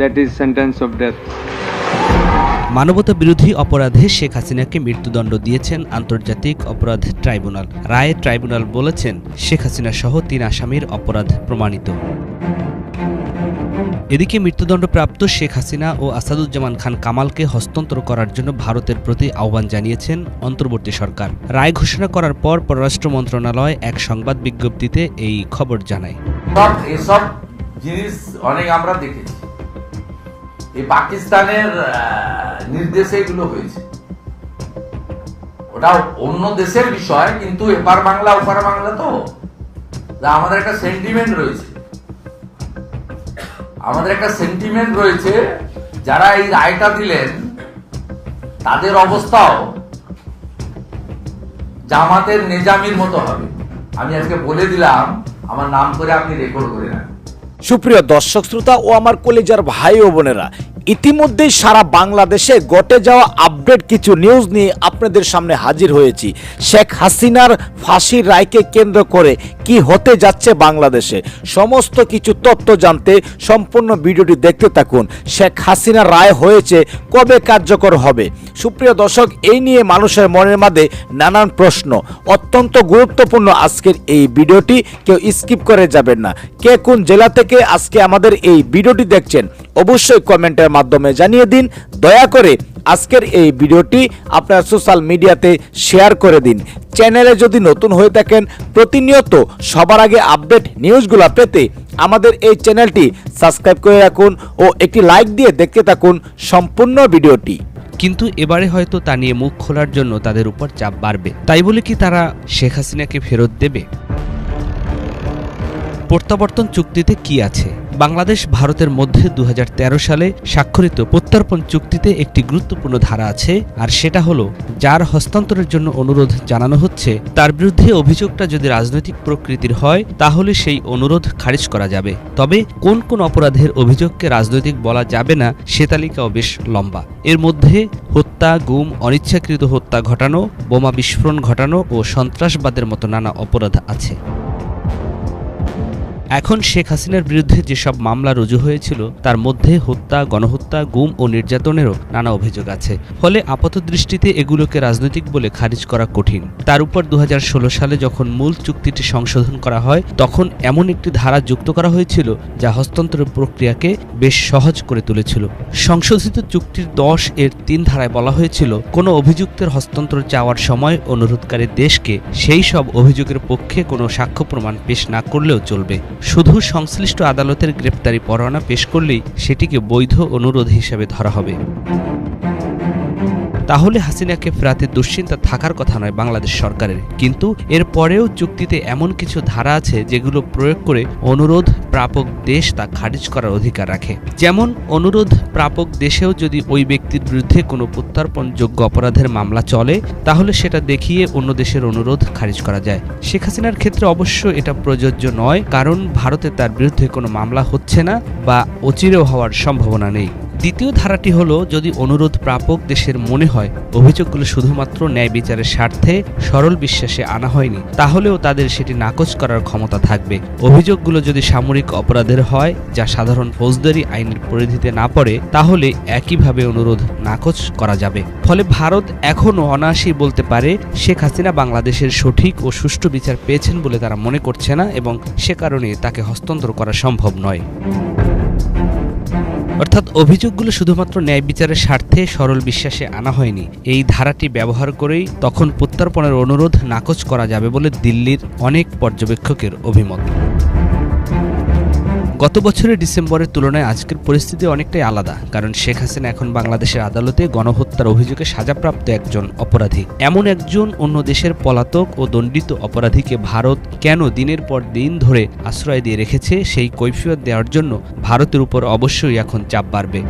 that is sentence of death. মানবতা বিরোধী অপরাধে শেখ হাসিনাকে মৃত্যুদণ্ড দিয়েছেন আন্তর্জাতিক অপরাধ ট্রাইব্যুনাল। রায়ে ট্রাইব্যুনাল বলেছেন শেখ হাসিনা সহ তিন আসামির অপরাধ প্রমাণিত। এদিকে মৃত্যুদণ্ডপ্রাপ্ত শেখ হাসিনা ও আসাদুজ্জামান খান কামালকে হস্তান্তর করার জন্য ভারতের প্রতি আহ্বান জানিয়েছেন অন্তর্বর্তী সরকার। রায় ঘোষণা করার পর পররাষ্ট্র মন্ত্রণালয় এক সংবাদ বিজ্ঞপ্তিতে এই খবর জানায়। এসব জিনিস অনেক আমরা দেখেছি। এই পাকিস্তানের নির্দেশে এগুলো হয়েছে। ওটা অন্য দেশের বিষয়, কিন্তু এপার বাংলা, ওপার বাংলা তো। তা আমাদের একটা সেন্টিমেন্ট রয়েছে। আমাদের একটা সেন্টিমেন্ট রয়েছে, যারা এই রায়টা দিলেন, তাদের অবস্থাও জামাতের নেজামির মতো হবে। আমি আজকে বলে দিলাম, আমার নাম করে আপনি রেকর্ড করে নেন। সুপ্রিয় দর্শক শ্রোতা ও আমার কলেজার ভাই ও বোনেরা ইতিমধ্যেই সারা বাংলাদেশে ঘটে যাওয়া আপডেট কিছু নিউজ নিয়ে আপনাদের সামনে হাজির হয়েছি। শেখ হাসিনার ফাঁসির রায়কে কেন্দ্র করে কি হতে যাচ্ছে বাংলাদেশে? সমস্ত কিছু তথ্য জানতে সম্পূর্ণ ভিডিওটি দেখতে থাকুন। শেখ হাসিনার রায় হয়েছে কবে কার্যকর হবে? সুপ্রিয় দর্শক, এই নিয়ে মানুষের মনের মাঝে নানান প্রশ্ন। অত্যন্ত গুরুত্বপূর্ণ আজকের এই ভিডিওটি। কেউ স্কিপ করে যাবেন না। কে কোন জেলা থেকে আজকে আমাদের এই ভিডিওটি দেখছেন? অবশ্যই কমেন্টের মাধ্যমে জানিয়ে দিন। দয়া করে আজকের এই ভিডিওটি আপনার সোশ্যাল মিডিয়াতে শেয়ার করে দিন। চ্যানেলে যদি নতুন হয়ে থাকেন, প্রতিনিয়ত সবার আগে আপডেট নিউজগুলো পেতে আমাদের এই চ্যানেলটি সাবস্ক্রাইব করে রাখুন ও একটি লাইক দিয়ে দেখতে থাকুন সম্পূর্ণ ভিডিওটি। কিন্তু এবারে হয়তো তা নিয়ে মুখ খোলার জন্য তাদের উপর চাপ বাড়বে। তাই বলে কি তারা শেখ হাসিনাকে ফেরত দেবে? প্রত্যাবর্তন চুক্তিতে কি আছে? বাংলাদেশ ভারতের মধ্যে দু হাজার তেরো সালে স্বাক্ষরিত প্রত্যর্পণ চুক্তিতে একটি গুরুত্বপূর্ণ ধারা আছে, আর সেটা হলো, যার হস্তান্তরের জন্য অনুরোধ জানানো হচ্ছে, তার বিরুদ্ধে অভিযোগটা যদি রাজনৈতিক প্রকৃতির হয়, তাহলে সেই অনুরোধ খারিজ করা যাবে। তবে কোন কোন অপরাধের অভিযোগকে রাজনৈতিক বলা যাবে না, সে তালিকাও বেশ লম্বা। এর মধ্যে হত্যা, গুম, অনিচ্ছাকৃত হত্যা ঘটানো, বোমা বিস্ফোরণ ঘটানো ও সন্ত্রাসবাদের মতো নানা অপরাধ আছে। এখন শেখ হাসিনার বিরুদ্ধে যেসব মামলা রুজু হয়েছিল তার মধ্যে হত্যা গণহত্যা গুম ও নির্যাতনেরও নানা অভিযোগ আছে। ফলে আপাত দৃষ্টিতে এগুলোকে রাজনৈতিক বলে খারিজ করা কঠিন। তার উপর দু হাজার ষোলো সালে যখন মূল চুক্তিটি সংশোধন করা হয়, তখন এমন একটি ধারা যুক্ত করা হয়েছিল যা হস্তান্তরের প্রক্রিয়াকে বেশ সহজ করে তুলেছিল। সংশোধিত চুক্তির দশ এর তিন ধারায় বলা হয়েছিল, কোনো অভিযুক্তের হস্তান্তর চাওয়ার সময় অনুরোধকারী দেশকে সেই সব অভিযোগের পক্ষে কোনো সাক্ষ্য প্রমাণ পেশ না করলেও চলবে। শুধু সংশ্লিষ্ট আদালতের গ্রেপ্তারি পরোয়ানা পেশ করলেই সেটিকে বৈধ, অনুরোধ হিসেবে ধরা হবে। তাহলে হাসিনাকে ফেরাতে দুশ্চিন্তা থাকার কথা নয় বাংলাদেশ সরকারের। কিন্তু এর পরেও চুক্তিতে এমন কিছু ধারা আছে যেগুলো প্রয়োগ করে অনুরোধ প্রাপক দেশ তা খারিজ করার অধিকার রাখে। যেমন অনুরোধ প্রাপক দেশেও যদি ওই ব্যক্তির বিরুদ্ধে কোনো প্রত্যর্পণযোগ্য অপরাধের মামলা চলে, তাহলে সেটা দেখিয়ে অন্য দেশের অনুরোধ খারিজ করা যায়। শেখ হাসিনার ক্ষেত্রে অবশ্য এটা প্রযোজ্য নয়, কারণ ভারতে তার বিরুদ্ধে কোনো মামলা হচ্ছে না বা অচিরেও হওয়ার সম্ভাবনা নেই। দ্বিতীয় ধারাটি হলো, যদি অনুরোধ প্রাপক দেশের মনে হয়, অভিযোগগুলো শুধুমাত্র ন্যায় বিচারের স্বার্থে সরল বিশ্বাসে আনা হয়নি, তাহলেও তাদের সেটি নাকচ করার ক্ষমতা থাকবে। অভিযোগগুলো যদি সামরিক অপরাধের হয়, যা সাধারণ ফৌজদারি আইনের পরিধিতে না পড়ে, তাহলে একইভাবে অনুরোধ নাকচ করা যাবে। ফলে ভারত এখনও অনায়াসেই বলতে পারে, শেখ হাসিনা বাংলাদেশের সঠিক ও সুষ্ঠু বিচার পেয়েছেন বলে তারা মনে করছে না এবং সে কারণে তাকে হস্তান্তর করা সম্ভব নয়। অর্থাৎ অভিযোগগুলো শুধুমাত্র ন্যায় বিচারের স্বার্থে সরল বিশ্বাসে আনা হয়নি। এই ধারাটি ব্যবহার করেই তখন প্রত্যর্পণের অনুরোধ নাকচ করা যাবে বলে দিল্লির অনেক পর্যবেক্ষকের অভিমত। গত বছরের ডিসেম্বরের তুলনায় আজকের পরিস্থিতি অনেকটাই আলাদা, কারণ শেখ হাসিনা এখন বাংলাদেশের আদালতে গণহত্যার অভিযোগে সাজাপ্রাপ্ত একজন অপরাধী। এমন একজন অন্য দেশের পলাতক ও দণ্ডিত অপরাধীকে ভারত কেন দিনের পর দিন ধরে আশ্রয় দিয়ে রেখেছে, সেই কৈফিয়ত দেওয়ার জন্য ভারতের উপর অবশ্যই এখন চাপ বাড়বে।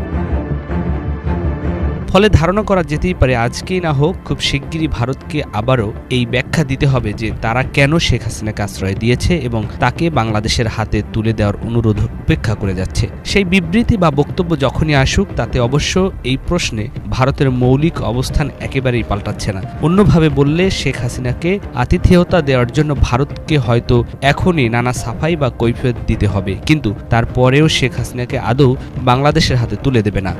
ফলে ধারণা করা যেতেই পারে আজকেই না হোক খুব শিগগিরই ভারতকে আবারও এই ব্যাখ্যা দিতে হবে যে তারা কেন শেখ হাসিনাকে আশ্রয় দিয়েছে এবং তাকে বাংলাদেশের হাতে তুলে দেওয়ার অনুরোধ উপেক্ষা করে যাচ্ছে। সেই বিবৃতি বা বক্তব্য যখনই আসুক, তাতে অবশ্য এই প্রশ্নে ভারতের মৌলিক অবস্থান একেবারেই পাল্টাচ্ছে না। অন্যভাবে বললে, শেখ হাসিনাকে আতিথেয়তা দেওয়ার জন্য ভারতকে হয়তো এখনই নানা সাফাই বা কৈফিয়ত দিতে হবে, কিন্তু তারপরেও শেখ হাসিনাকে আদৌ বাংলাদেশের হাতে তুলে দেবে না।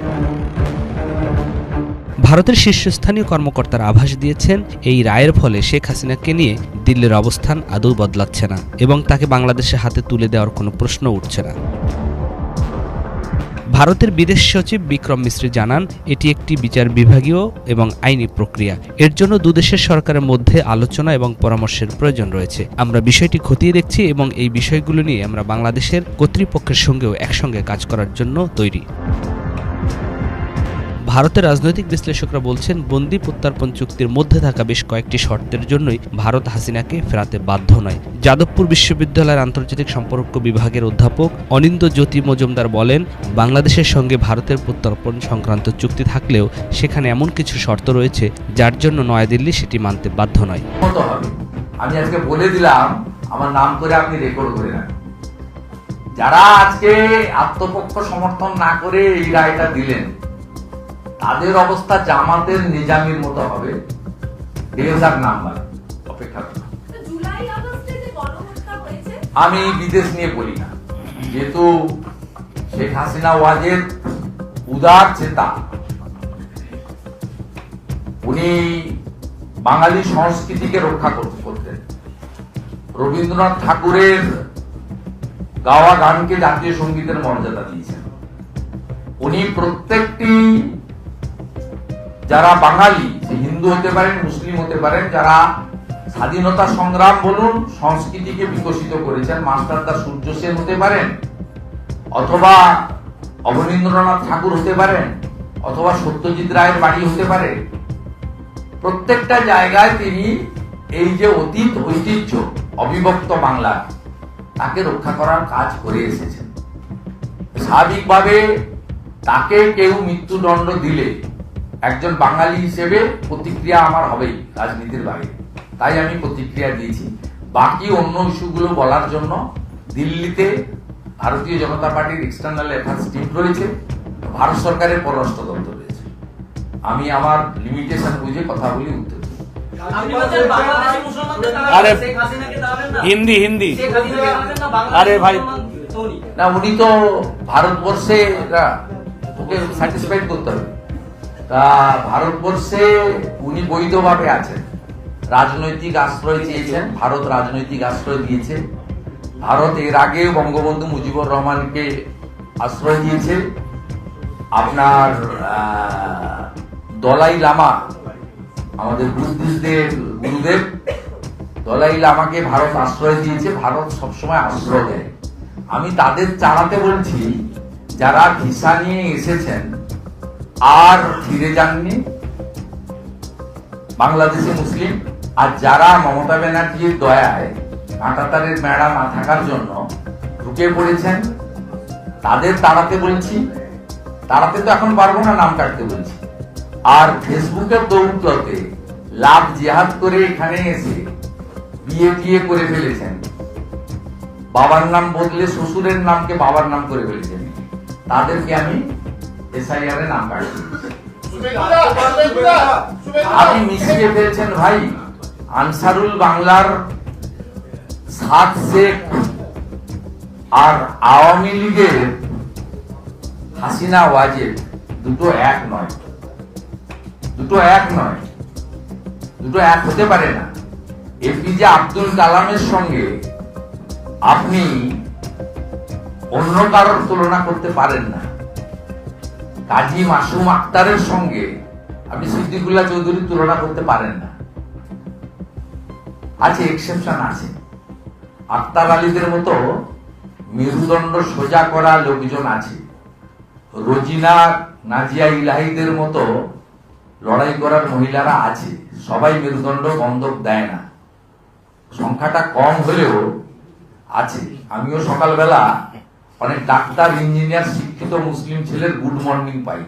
ভারতের শীর্ষস্থানীয় কর্মকর্তারা আভাস দিয়েছেন, এই রায়ের ফলে শেখ হাসিনাকে নিয়ে দিল্লির অবস্থান আদৌ বদলাচ্ছে না এবং তাকে বাংলাদেশে হাতে তুলে দেওয়ার কোনো প্রশ্ন উঠছে না। ভারতের বিদেশ সচিব বিক্রম মিশ্রি জানান, এটি একটি বিচার বিভাগীয় এবং আইনি প্রক্রিয়া। এর জন্য দুদেশের সরকারের মধ্যে আলোচনা এবং পরামর্শের প্রয়োজন রয়েছে। আমরা বিষয়টি খতিয়ে দেখছি এবং এই বিষয়গুলো নিয়ে আমরা বাংলাদেশের কর্তৃপক্ষের সঙ্গেও একসঙ্গে কাজ করার জন্য তৈরি। ভারতের রাজনৈতিক বিশ্লেষকরা বলছেন, বন্দি প্রত্যার্পণ চুক্তির মধ্যে থাকা বেশ কয়েকটি শর্তের জন্যই ভারত হাসিনাকে ফেরাতে বাধ্য নয়। যাদবপুর বিশ্ববিদ্যালয়ের আন্তর্জাতিক সম্পর্ক বিভাগের অধ্যাপক অনিন্দ জ্যোতি মজুমদার বলেন, বাংলাদেশের সঙ্গে ভারতের প্রত্যর্পণ সংক্রান্ত চুক্তি থাকলেও সেখানে এমন কিছু শর্ত রয়েছে, যার জন্য নয়াদিল্লি সেটি মানতে বাধ্য নয়। আমি আজকে বলে দিলাম, আমার নাম করে আপনি রেকর্ড করে নেন। যারা আজকে আত্মপক্ষ সমর্থন না করে এই রায়টা দিলেন তাদের অবস্থা জামাতের নিজামির মতো হবে ডেজার নাম্বার অপেক্ষা আমি বিদেশ নিয়ে বলি না। যেহেতু শেখ হাসিনা ওয়াজের উদার চেতা উনি বাঙালি সংস্কৃতিকে রক্ষা করতে করতেন। রবীন্দ্রনাথ ঠাকুরের গাওয়া গানকে জাতীয় সঙ্গীতের মর্যাদা দিয়েছেন। উনি প্রত্যেকটি যারা বাঙালি, সে হিন্দু হতে পারেন, মুসলিম হতে পারেন, যারা স্বাধীনতা সংগ্রাম বলুন, সংস্কৃতিকে বিকশিত করেছেন মাস্টারদা সূর্য সেন হতে পারেন, অথবা অবনীন্দ্রনাথ ঠাকুর হতে পারেন, অথবা সত্যজিৎ রায়ের বাড়ি হতে পারে। প্রত্যেকটা জায়গায় তিনি এই যে অতীত ঐতিহ্য, অবিভক্ত বাংলা, তাকে রক্ষা করার কাজ করে এসেছেন। স্বাভাবিকভাবে তাকে কেউ মৃত্যুদণ্ড দিলে একজন বাঙালি হিসেবে প্রতিক্রিয়া আমার হবেই রাজনীতির বাইরে তাই আমি প্রতিক্রিয়া দিয়েছি। বাকি অন্য ইস্যুগুলো বলার জন্য দিল্লিতে ভারতীয় জনতা পার্টির এক্সটার্নাল অ্যাফেয়ার্স টিম রয়েছে ভারত সরকারের পররাষ্ট্র দপ্তর রয়েছে। আমি আমার লিমিটেশন বুঝে কথাগুলি উত্তর আরে? হিন্দি হিন্দি। আরে ভাই। না উনি তো ভারতবর্ষে ওকে স্যাটিসফাইড করতে হবে। তা ভারতবর্ষে উনি বৈধভাবে আছেন। রাজনৈতিক আশ্রয় চেয়েছেন ভারত রাজনৈতিক আশ্রয় দিয়েছে। ভারত এর আগেও বঙ্গবন্ধু মুজিবুর রহমানকে আশ্রয় দিয়েছে। আপনার দলাই লামা, আমাদের বুদ্ধিস্টদের গুরুদেব, দলাই লামাকে ভারত আশ্রয় দিয়েছে, ভারত সবসময় আশ্রয় দেয়। আমি তাদের চালাতে বলছি, যারা ভিসা নিয়ে এসেছেন আর ফিরে যাননি বাংলাদেশি মুসলিম। আর যারা মমতা ব্যানার্জির দয়ায় কাঁটাতারের মেড়া না থাকার জন্য ঢুকে পড়েছেন, তাদের তাড়াতে বলছি, তাড়াতে তো এখন পারব না নাম কাটতে বলছি। আর ফেসবুকের দৌড়তে লাভ জেহাদ করে এখানে এসে বিয়ে টিয়ে করে ফেলেছেন। বাবার নাম বদলে শ্বশুরের নামকে বাবার নাম করে ফেলেছেন। তাদেরকে আমি এসআইআর এ নাম আপনি মিশিয়ে ফেলছেন ভাই। আনসারুল বাংলার সাত শেখ আর আওয়ামী লীগের হাসিনা ওয়াজেদ দুটো এক নয়। দুটো এক নয়। দুটো এক হতে পারে না। এপিজে আব্দুল কালামের সঙ্গে আপনি অন্য কারোর তুলনা করতে পারেন না। কাজী মাসুম আক্তারের সঙ্গে আপনি সিদ্দিকুল্লাহ চৌধুরীর তুলনা করতে পারেন না। আছে এক্সেপশন আছে। আক্তার আলীদের মতো মেরুদণ্ড সোজা করা লোকজন আছে। রোজিনা নাজিয়া ইলাহিদের মতো লড়াই করার মহিলারা আছে। সবাই মেরুদণ্ড বন্ধক দেয় না। সংখ্যাটা কম হলেও আছে। আমিও সকালবেলা অনেক ডাক্তার ইঞ্জিনিয়ার শিক্ষিত মুসলিম ছেলের গুড মর্নিং পাই।